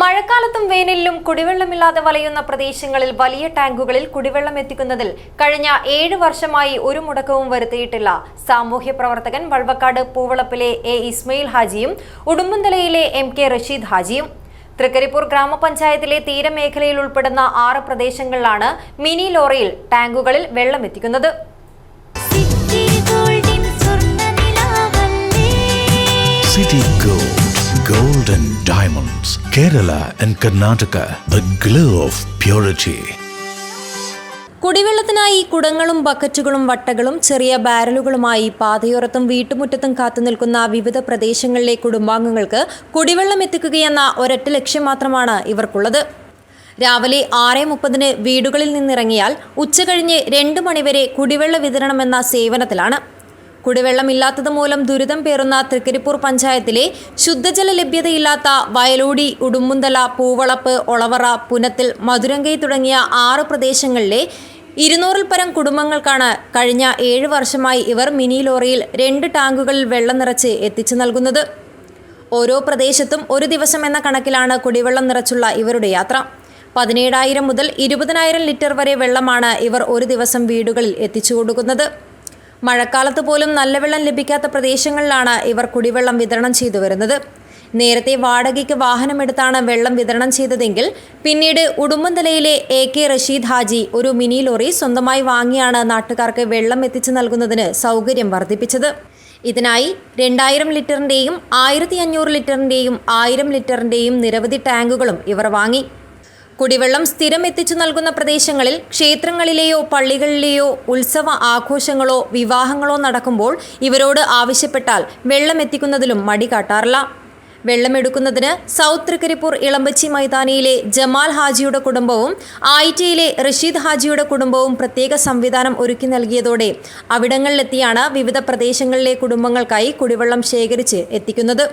മഴക്കാലത്തും വേനലിലും കുടിവെള്ളമില്ലാതെ വലയുന്ന പ്രദേശങ്ങളിൽ വലിയ ടാങ്കുകളിൽ കുടിവെള്ളം എത്തിക്കുന്നതിൽ കഴിഞ്ഞ ഏഴ് വർഷമായി ഒരു മുടക്കവും വരുത്തിയിട്ടില്ല. സാമൂഹ്യ പ്രവർത്തകൻ വൾവക്കാട് പൂവളപ്പിലെ എ ഇസ്മയിൽ ഹാജിയും ഉടുമ്പന്തലയിലെ എം കെ റഷീദ് ഹാജിയും. തൃക്കരിപ്പൂർ ഗ്രാമപഞ്ചായത്തിലെ തീരമേഖലയിൽ ഉൾപ്പെടുന്ന ആറ് പ്രദേശങ്ങളിലാണ് മിനി ലോറിയിൽ ടാങ്കുകളിൽ വെള്ളം എത്തിക്കുന്നത്. City Gold, and Diamonds, Kerala and Karnataka, the glow of purity. കുടിവെള്ളത്തിനായി കുടങ്ങളും ബക്കറ്റുകളും വട്ടകളും ചെറിയ ബാരലുകളുമായി പാതയോരത്തും വീട്ടുമുറ്റത്തും കാത്തുനിൽക്കുന്ന വിവിധ പ്രദേശങ്ങളിലെ കുടുംബാംഗങ്ങൾക്ക് കുടിവെള്ളം എത്തിക്കുകയെന്ന ഒരൊറ്റ ലക്ഷ്യം മാത്രമാണ് ഇവർക്കുള്ളത് രാവിലെ ആറ് മുപ്പതിന് വീടുകളിൽ നിന്നിറങ്ങിയാൽ ഉച്ചകഴിഞ്ഞ് രണ്ട് മണിവരെ കുടിവെള്ള വിതരണമെന്ന സേവനത്തിലാണ് കുടിവെള്ളമില്ലാത്തത് മൂലം ദുരിതം പേറുന്ന തൃക്കരിപ്പൂർ പഞ്ചായത്തിലെ ശുദ്ധജല ലഭ്യതയില്ലാത്ത വയലൂടി ഉടുമ്പുന്തല പൂവളപ്പ് ഒളവറ പുനത്തിൽ മധുരങ്കൈ തുടങ്ങിയ ആറ് പ്രദേശങ്ങളിലെ ഇരുന്നൂറിൽ പരം കുടുംബങ്ങൾക്കാണ് കഴിഞ്ഞ ഏഴ് വർഷമായി ഇവർ മിനി ലോറിയിൽ രണ്ട് ടാങ്കുകളിൽ വെള്ളം നിറച്ച് എത്തിച്ചു നൽകുന്നത്. ഓരോ പ്രദേശത്തും ഒരു ദിവസം എന്ന കണക്കിലാണ് കുടിവെള്ളം നിറച്ചുള്ള ഇവരുടെ യാത്ര. പതിനേഴായിരം മുതൽ ഇരുപതിനായിരം ലിറ്റർ വരെ വെള്ളമാണ് ഇവർ ഒരു ദിവസം വീടുകളിൽ എത്തിച്ചു കൊടുക്കുന്നത്. മഴക്കാലത്ത് പോലും നല്ല വെള്ളം ലഭിക്കാത്ത പ്രദേശങ്ങളിലാണ് ഇവർ കുടിവെള്ളം വിതരണം ചെയ്തു വരുന്നത്. നേരത്തെ വാടകയ്ക്ക് വാഹനമെടുത്താണ് വെള്ളം വിതരണം ചെയ്തതെങ്കിൽ പിന്നീട് ഉടുമ്പന്തലയിലെ എ കെ റഷീദ് ഹാജി ഒരു മിനി ലോറി സ്വന്തമായി വാങ്ങിയാണ് നാട്ടുകാർക്ക് വെള്ളം എത്തിച്ചു നൽകുന്നതിന് സൗകര്യം വർദ്ധിപ്പിച്ചത്. ഇതിനായി രണ്ടായിരം ലിറ്ററിന്റെയും ആയിരത്തി അഞ്ഞൂറ് ലിറ്ററിന്റെയും ആയിരം ലിറ്ററിന്റെയും നിരവധി ടാങ്കുകളും ഇവർ വാങ്ങി. കുടിവെള്ളം സ്ഥിരം എത്തിച്ചു നൽകുന്ന പ്രദേശങ്ങളിൽ ക്ഷേത്രങ്ങളിലെയോ പള്ളികളിലെയോ ഉത്സവ ആഘോഷങ്ങളോ വിവാഹങ്ങളോ നടക്കുമ്പോൾ ഇവരോട് ആവശ്യപ്പെട്ടാൽ വെള്ളം എത്തിക്കുന്നതിലും മടി കാട്ടാറില്ല. വെള്ളമെടുക്കുന്നതിന് സൗത്ത് തൃക്കരിപ്പൂർ ഇളമ്പച്ചി മൈതാനിയിലെ ജമാൽ ഹാജിയുടെ കുടുംബവും ആയിറ്റയിലെ റഷീദ് ഹാജിയുടെ കുടുംബവും പ്രത്യേക സംവിധാനം ഒരുക്കി നൽകിയതോടെ അവിടങ്ങളിലെത്തിയാണ് വിവിധ പ്രദേശങ്ങളിലെ കുടുംബങ്ങൾക്കായി കുടിവെള്ളം ശേഖരിച്ച് എത്തിക്കുന്നത്.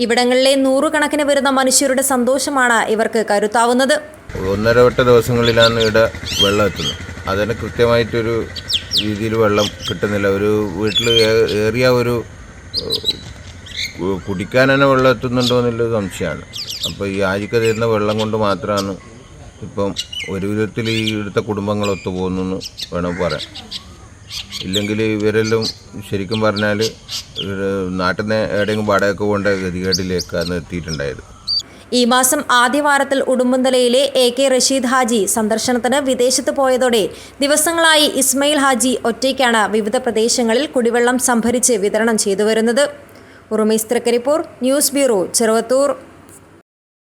ഇവിടങ്ങളിലെ നൂറുകണക്കിന് വരുന്ന മനുഷ്യരുടെ സന്തോഷമാണ് ഇവർക്ക് കരുത്താവുന്നത്. ഒന്നര വട്ട ദിവസങ്ങളിലാണ് ഇവിടെ വെള്ളം എത്തുന്നത്. അതിന് കൃത്യമായിട്ടൊരു രീതിയിൽ വെള്ളം കിട്ടുന്നില്ല. ഒരു വീട്ടിൽ ഏറിയ ഒരു കുടിക്കാൻ തന്നെ വെള്ളം എത്തുന്നുണ്ടോ എന്നുള്ളത് സംശയമാണ്. അപ്പോൾ ഈ ആഴിക്ക തരുന്ന വെള്ളം കൊണ്ട് മാത്രമാണ് ഇപ്പം ഒരു വിധത്തിൽ ഈ ഇവിടുത്തെ കുടുംബങ്ങൾ ഒത്തുപോകുന്നു എന്ന് വേണം പറയാം ഇല്ലെങ്കിൽ ഇവരെല്ലാം ശരിക്കും പറഞ്ഞാൽ നാട്ടിൽ നിന്ന് എവിടെയെങ്കിലും വാടകയ്ക്ക് പോകേണ്ട ഗതികേടിലേക്കാണ് എത്തിയിട്ടുണ്ടായത്. ഈ മാസം ആദ്യവാരത്തിൽ ഉടുമ്പന്തലയിലെ എ കെ റഷീദ് ഹാജി സന്ദർശനത്തിന് വിദേശത്ത് പോയതോടെ ദിവസങ്ങളായി ഇസ്മയിൽ ഹാജി ഒറ്റയ്ക്കാണ് വിവിധ പ്രദേശങ്ങളിൽ കുടിവെള്ളം സംഭരിച്ച് വിതരണം ചെയ്തു വരുന്നത്. Urumees Trikaripur news bureau Cheruvathur.